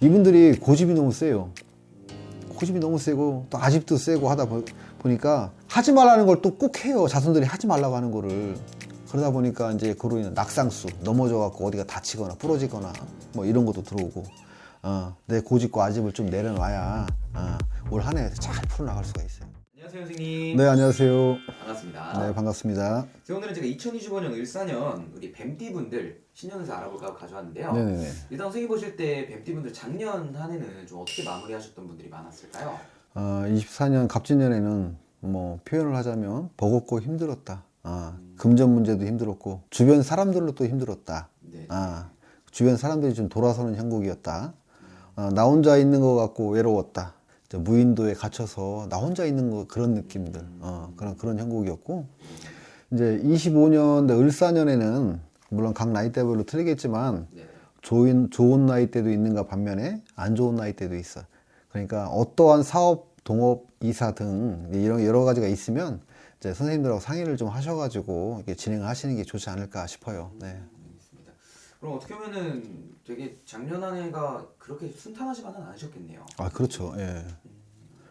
이분들이 고집이 너무 세요. 고집이 너무 세고 또 아집도 세고 하다 보, 니까 하지 말라는 걸 또 꼭 해요. 자손들이 하지 말라고 하는 거를. 그러다 보니까 이제 그로 인한 낙상수 넘어져 갖고 어디가 다치거나 부러지거나 뭐 이런 것도 들어오고 어, 내 고집과 아집을 좀 내려놔야 어, 올 한해 잘 풀어나갈 수가 있어요. 안녕하세요 선생님. 네 안녕하세요. 반갑습니다. 네 반갑습니다. 그래서 오늘은 제가 2025년 을사년 우리 뱀띠 분들 신년에서 알아볼까 하고 가져왔는데요. 네네네. 일단 선생님 보실 때 뱀띠 분들 작년 한 해는 좀 어떻게 마무리하셨던 분들이 많았을까요? 어, 24년 갑진년에는 뭐 표현을 하자면 버겁고 힘들었다. 아, 금전 문제도 힘들었고 주변 사람들로 또 힘들었다. 네. 아, 주변 사람들이 좀 돌아서는 형국이었다. 아, 나 혼자 있는 것 같고 외로웠다. 저 무인도에 갇혀서 나 혼자 있는 거 그런 느낌들, 어, 그런 그런 형국이었고 이제 25년 을사년에는 물론 각 나이대별로 틀리겠지만 네. 좋은 좋은 나이대도 있는가 반면에 안 좋은 나이대도 있어. 그러니까 어떠한 사업, 동업, 이사 등 이런 여러 가지가 있으면 이제 선생님들하고 상의를 좀 하셔가지고 이렇게 진행을 하시는 게 좋지 않을까 싶어요. 네. 그럼 어떻게 보면은 되게 작년 한 해가 그렇게 순탄하지만은 않으셨겠네요. 아 그렇죠. 예.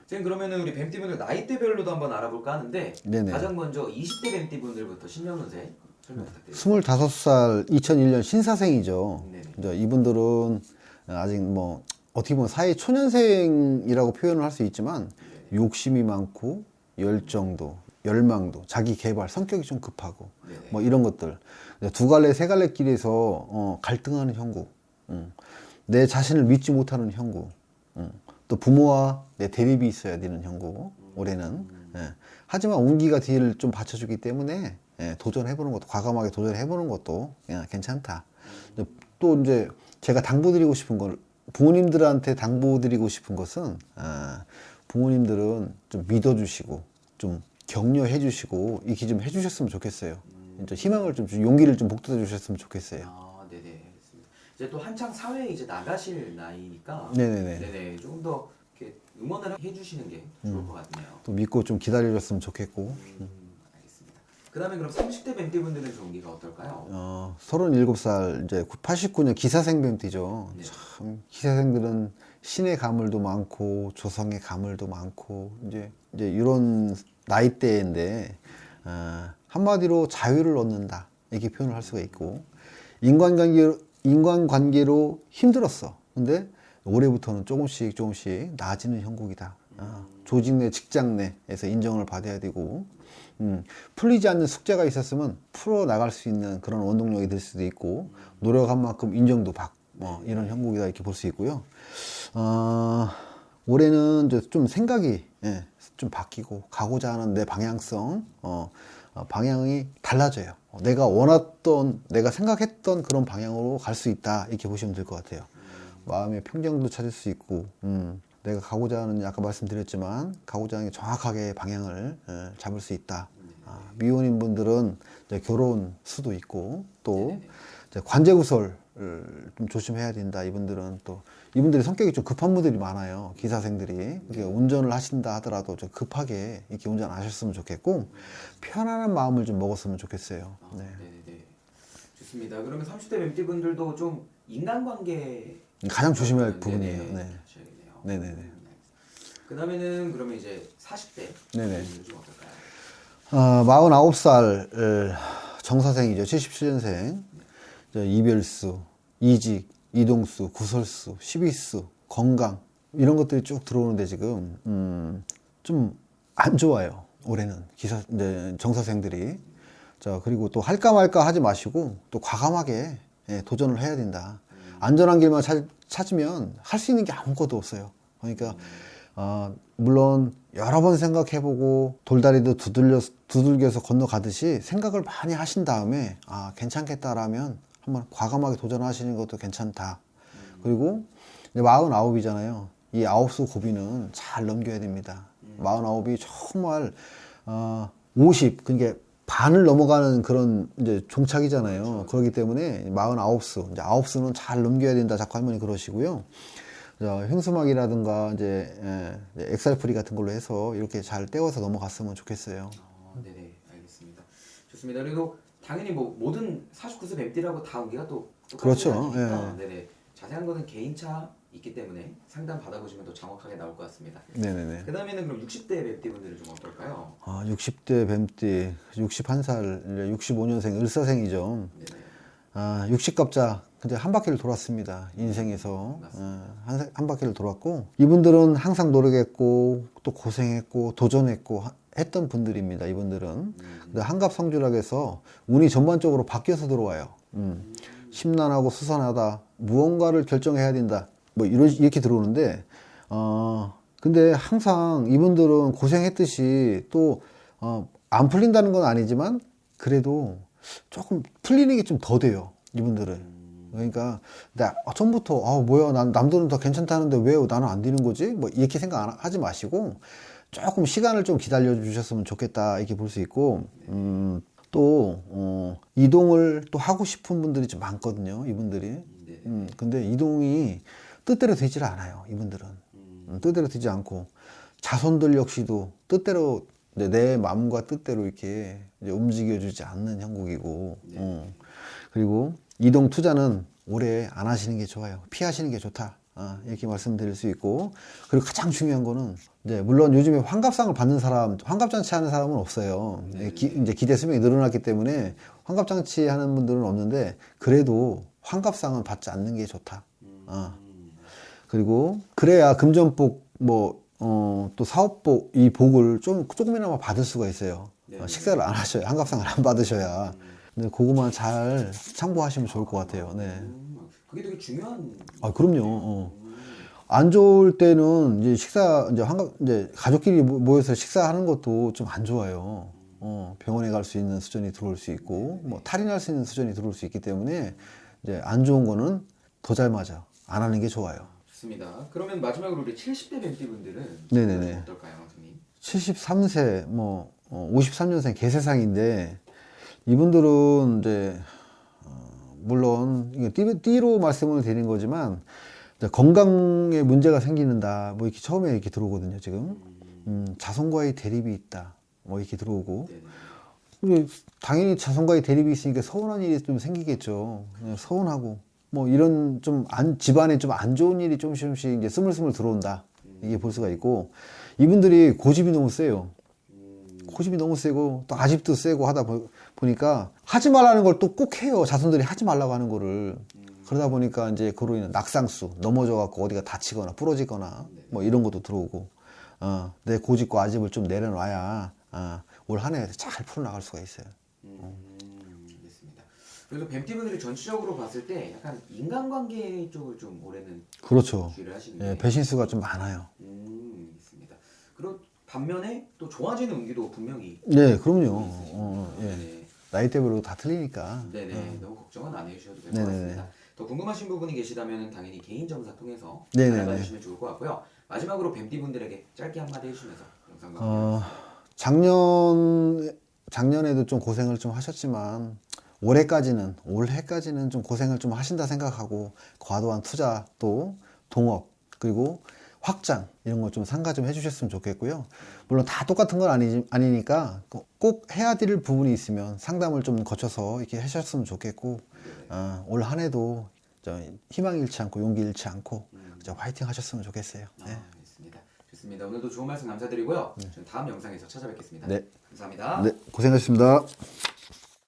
선생님 그러면은 우리 뱀띠분들 나이대별로도 한번 알아볼까 하는데 네네. 가장 먼저 20대 뱀띠분들부터 신년운세 설명 부탁드립니다. 25살 2001년 신사생이죠. 네네. 이제 이분들은 아직 뭐 어떻게 보면 사회 초년생이라고 표현을 할 수 있지만 욕심이 많고 열정도, 열망도, 자기 개발, 성격이 좀 급하고 네네. 뭐 이런 것들 두 갈래 세 갈래 길에서 어, 갈등하는 형국, 음. 내 자신을 믿지 못하는 형국, 음. 또 부모와 내 대립이 있어야 되는 형국 올해는. 예. 하지만 운기가 뒤를 좀 받쳐주기 때문에 예, 도전해보는 것도 과감하게 도전해보는 것도 예, 괜찮다. 이제 또 이제 제가 당부드리고 싶은 건 부모님들한테 당부드리고 싶은 것은 아, 부모님들은 좀 믿어주시고 좀 격려해 주시고 이렇게 좀 해주셨으면 좋겠어요. 좀 희망을 좀 주- 용기를 좀 북돋아 주셨으면 좋겠어요. 아, 네네, 알겠습니다. 이제 또 한창 사회에 이제 나가실 나이니까 네네네. 네네, 조금 더 이렇게 응원을 해주시는 게 좋을 것 같네요. 또 믿고 좀 기다려줬으면 좋겠고. 음, 알겠습니다. 그다음에 그럼 30대 뱀띠분들은 좋은 기가 어떨까요? 어, 37살, 이제 89년 기사생 뱀띠죠. 네. 참, 기사생들은 신의 가물도 많고, 조성의 가물도 많고, 이제, 이제 이런 나이대인데, 어, 한마디로 자유를 얻는다. 이렇게 표현을 할 수가 있고, 인간관계로, 인간관계로 힘들었어. 근데 올해부터는 조금씩 조금씩 나아지는 형국이다. 어, 조직 내, 직장 내에서 인정을 받아야 되고, 음, 풀리지 않는 숙제가 있었으면 풀어 나갈 수 있는 그런 원동력이 될 수도 있고 노력한 만큼 인정도 받고 뭐 이런 형국이다 이렇게 볼 수 있고요. 어, 올해는 좀 생각이 예, 좀 바뀌고 가고자 하는 내 방향성 어, 어, 방향이 달라져요. 어, 내가 원했던 내가 생각했던 그런 방향으로 갈 수 있다 이렇게 보시면 될 것 같아요. 마음의 평정도 찾을 수 있고 음, 내가 가고자 하는 아까 말씀드렸지만 가고자 하는 게 정확하게 방향을 예, 잡을 수 있다. 아, 미혼인 분들은 결혼 수도 있고 또 이제 관제구설을 좀 조심해야 된다. 이분들은 또 이분들이 성격이 좀 급한 분들이 많아요. 기사생들이 이렇게 운전을 하신다 하더라도 좀 급하게 이렇게 운전 안 하셨으면 좋겠고 편안한 마음을 좀 먹었으면 좋겠어요. 아, 네. 네네. 좋습니다. 그러면 30대 뱀띠분들도 좀 인간관계 가장 조심해야 할 네네, 부분이에요. 네. 하셔야겠네요. 네네네. 음, 그다음에는 그러면 이제 40대 네네. 좀 어떨까요? 어, 49살 정사생이죠. 77년생. 이별수, 이직, 이동수, 구설수, 십이수, 건강 이런 것들이 쭉 들어오는데 지금 음, 좀 안 좋아요. 올해는 기사 이제 정사생들이 자 그리고 또 할까 말까 하지 마시고 또 과감하게 예, 도전을 해야 된다. 안전한 길만 찾, 찾으면 할 수 있는 게 아무것도 없어요. 그러니까 어, 물론 여러 번 생각해보고 돌다리도 두들려, 두들겨서 건너가듯이 생각을 많이 하신 다음에 아 괜찮겠다라면 한번 과감하게 도전하시는 것도 괜찮다. 그리고 이제 49이잖아요. 이 아홉 수 고비는 잘 넘겨야 됩니다. 49이 정말 어, 50 그러니까 반을 넘어가는 그런 이제 종착이잖아요. 그렇기 때문에 49수 이제 아홉 수는 잘 넘겨야 된다. 자꾸 할머니 그러시고요. 자, 횡수막이라든가 이제, 예, 이제 엑살프리 같은 걸로 해서 이렇게 잘 떼워서 넘어갔으면 좋겠어요. 어, 네네 알겠습니다. 좋습니다. 그리고 당연히 뭐 모든 49세 뱀띠라고 다 운기가 또 똑같지 그렇죠. 않으니까 예. 네네 자세한 거는 개인차 있기 때문에 상담 받아보시면 더 정확하게 나올 것 같습니다. 네네네. 그 다음에는 그럼 60대 맵띠분들은 좀 어떨까요? 아, 60대 뱀띠, 61살, 65년생 을사생이죠. 네네. 아, 60갑자 이제 한 바퀴를 돌았습니다. 인생에서 어, 한, 한 바퀴를 돌았고 이분들은 항상 노력했고 또 고생했고 도전했고 하- 했던 분들입니다. 이분들은 근데 한갑 성주락에서 운이 전반적으로 바뀌어서 들어와요. 음. 심란하고 수선하다 무언가를 결정해야 된다. 뭐 이런 이렇게 들어오는데 어 근데 항상 이분들은 고생했듯이 또 어, 안 풀린다는 건 아니지만 그래도 조금 풀리는 게 좀 더 돼요. 이분들은. 그러니까 나 처음부터 아 뭐야 난 남들은 더 괜찮다는데 왜 나는 안 되는 거지? 뭐 이렇게 생각 안 하- 하지 마시고 조금 시간을 좀 기다려 주셨으면 좋겠다 이렇게 볼 수 있고 음, 또 어, 이동을 또 하고 싶은 분들이 좀 많거든요. 이분들이. 네. 음, 근데 이동이 뜻대로 되질 않아요. 이분들은 음, 뜻대로 되지 않고 자손들 역시도 뜻대로 내 마음과 뜻대로 이렇게 움직여주지 않는 형국이고 어. 그리고 이동 투자는 올해 안 하시는 게 좋아요. 피하시는 게 좋다. 아, 이렇게 말씀드릴 수 있고 그리고 가장 중요한 거는 이제 물론 요즘에 환갑상을 받는 사람, 환갑잔치 하는 사람은 없어요. 기, 이제 기대 수명이 늘어났기 때문에 환갑잔치 하는 분들은 없는데 그래도 환갑상은 받지 않는 게 좋다. 아. 그리고 그래야 금전복 뭐 어, 또 사업복 이 복을 좀 조금이나마 받을 수가 있어요. 네. 어, 식사를 안 하셔야 한갑상을 안 받으셔야. 근데 그거만 잘 참고하시면 좋을 것 같아요. 네. 음, 그게 되게 중요한. 아 그럼요. 어. 안 좋을 때는 이제 식사 이제 한갑 이제 가족끼리 모- 모여서 식사하는 것도 좀 안 좋아요. 어, 병원에 갈 수 있는 수준이 들어올 수 있고 뭐 탈이 날 수 있는 수준이 들어올 수 있기 때문에 이제 안 좋은 거는 더 잘 맞아. 안 하는 게 좋아요. 좋습니다. 그러면 마지막으로 우리 70대 맵띠분들은 네네네. 어떨까요, 선생님? 73세, 뭐, 어, 53년생 개세상인데, 이분들은 이제, 어, 물론, 띠로 말씀을 드린 거지만, 건강에 문제가 생기는다, 뭐 이렇게 처음에 이렇게 들어오거든요, 지금. 음, 자손과의 대립이 있다, 뭐 이렇게 들어오고. 당연히 자손과의 대립이 있으니까 서운한 일이 좀 생기겠죠. 예, 서운하고 뭐 이런 좀 안, 집안에 좀 안 좋은 일이 조금씩 이제 스물스물 들어온다. 이게 볼 수가 있고 이분들이 고집이 너무 세요. 고집이 너무 세고 또 아집도 세고 하다 보, 니 까 하지 말라는 걸 또 꼭 해요. 자손들이 하지 말라고 하는 거를. 그러다 보니까 이제 그로 인한 낙상수 넘어져 갖고 어디가 다치거나 부러지거나 뭐 이런 것도 들어오고 어, 내 고집과 아집을 좀 내려놔야 어, 올한 해 잘 풀어나갈 수가 있어요. 음, 알겠습니다. 그래서 뱀띠분들이 전체적으로 봤을 때 약간 인간관계 쪽을 좀 올해는 그렇죠. 주의를 하시는 예, 게 배신수가 좀 많아요. 음, 있습니다. 그리고 반면에 또 좋아지는 운기도 분명히 네, 그럼요. 어, 예. 네네. 나이대별로 다 틀리니까. 네네. 너무 걱정은 안 해주셔도 될 것 네네네. 같습니다. 더 궁금하신 부분이 계시다면 당연히 개인 점사 통해서 네네네. 알아봐 주시면 좋을 것 같고요. 마지막으로 뱀띠 분들에게 짧게 한마디 해주시면서 영상 마무리. 어, 작년 작년에도 좀 고생을 좀 하셨지만 올해까지는 올해까지는 좀 고생을 좀 하신다 생각하고 과도한 투자 또 동업 그리고 확장 이런 거 좀 상가 좀 해주셨으면 좋겠고요. 물론 다 똑같은 건 아니, 아니니까 꼭 해야 될 부분이 있으면 상담을 좀 거쳐서 이렇게 하셨으면 좋겠고 어, 올 한 해도 저 희망 잃지 않고 용기 잃지 않고 저 화이팅 하셨으면 좋겠어요. 네. 아, 알겠습니다. 좋습니다. 오늘도 좋은 말씀 감사드리고요. 저는 다음 영상에서 찾아뵙겠습니다. 네. 감사합니다. 네, 고생하셨습니다.